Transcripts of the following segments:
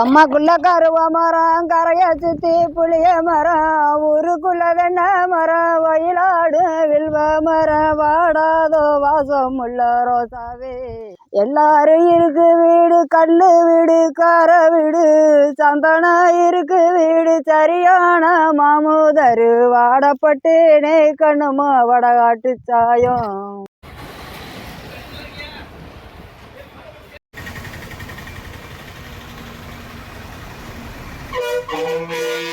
கம்மாக்குள்ள கருவ மரம் கரைய சுத்தி புளிய மரம் ஊருக்குள்ள வெண்ண மரம் வயலாடு வில்வ மரம் வாடாதோ வாசம் உள்ள ரோசாவே. எல்லாரும் இருக்கு வீடு கல்லு வீடு கார வீடு சந்தனா இருக்கு வீடு சரியான மாமோதரு வாடப்பட்டு நே கண்ணுமா வடகாட்டு சாயம். Oh,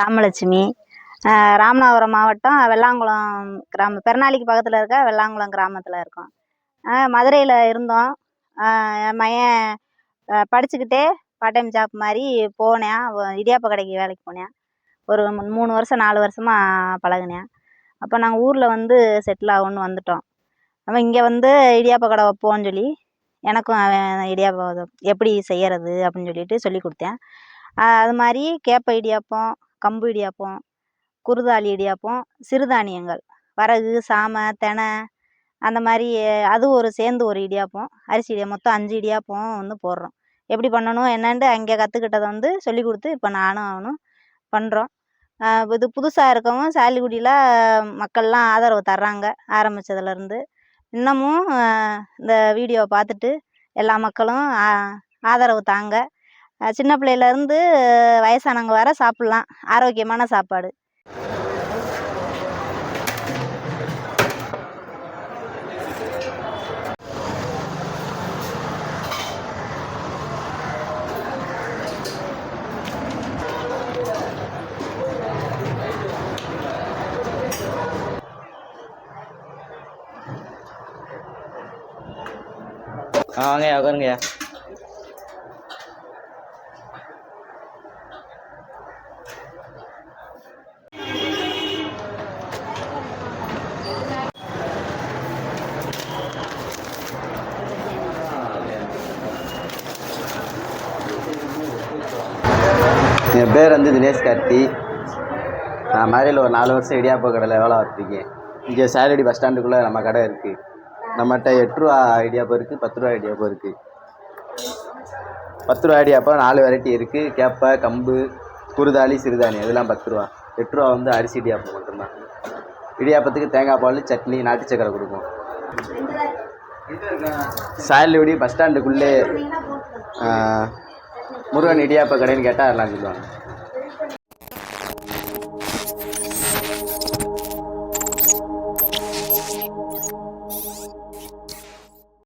ராமலட்சுமி ராமநாதபுரம் மாவட்டம் வெள்ளாங்குளம் கிராமம் பெருநாளிக்கு பக்கத்தில் இருக்க வெள்ளாங்குளம் கிராமத்தில் இருக்கோம். மதுரையில் இருந்தோம். என் மகன் படிச்சுக்கிட்டே பார்ட் டைம் ஜாப் மாதிரி போனேன். இடியாப்ப கடைக்கு வேலைக்கு போனேன். ஒரு மூணு வருஷம் நாலு வருஷமாக பழகுனேன். அப்போ நாங்கள் ஊரில் வந்து செட்டில் ஆகணும்னு வந்துட்டோம். அப்போ இங்கே வந்து இடியாப்ப கடை வைப்போன்னு சொல்லி எனக்கும் அவன் இடியாப்பம் எப்படி செய்யறது அப்படின்னு சொல்லிட்டு சொல்லி கொடுத்தேன். அது மாதிரி கேப்ப இடியாப்பம் கம்பு இடியாப்பம் குருதாளி இடியாப்பம் சிறுதானியங்கள் வரகு சாமை தெனை அந்த மாதிரி அது ஒரு சேர்ந்து ஒரு இடியாப்பம். அரிசி இடியா மொத்தம் அஞ்சு இடியாப்பம் வந்து போடுறோம். எப்படி பண்ணணும் என்னன்ட்டு அங்கே கற்றுக்கிட்டதை வந்து சொல்லி கொடுத்து இப்போ நானும் அவனும் பண்ணுறோம் இது புதுசாக இருக்கவும் சாலிகுடியில் மக்கள்லாம் ஆதரவு தர்றாங்க ஆரம்பித்ததுலேருந்து இன்னமும் இந்த வீடியோவை பார்த்துட்டு எல்லா மக்களும் ஆதரவு தாங்க. சின்ன பிள்ளையிலேருந்து வயசானவங்க வர சாப்பிட்லாம். ஆரோக்கியமான சாப்பாடு. ஆ வாங்கய்யா உட்காருங்கய்யா. என் பேர் வந்து தினேஷ் கார்த்தி. நான் மாதிரியில் ஒரு நாலு வருஷம் இடியாப்ப கடையில் வேலை பார்த்துருக்கேன். இங்கே சாலடி பஸ் ஸ்டாண்டுக்குள்ளே நம்ம கடை இருக்குது நம்மகிட்ட எட்டு ரூபா இடியாப்பம் இருக்குது பத்து ரூபா இடியாப்பம் இருக்குது பத்து ரூபா ஐடியாப்போ நாலு வெரைட்டி இருக்குது கேப்பை கம்பு குருதாளி சிறுதானி இதெல்லாம் பத்து ரூபா. எட்டு ரூபா வந்து அரிசி இடியாப்பம் மட்டும்தான். இடியாப்பத்துக்கு தேங்காய் பால் சட்னி நாட்டு சக்கரை கொடுக்கும் சாயல்குடி பஸ் ஸ்டாண்டுக்குள்ளே முருகன் இடியாப்ப கடைன்னு கேட்டால் எல்லாம் சொல்லுவாங்க.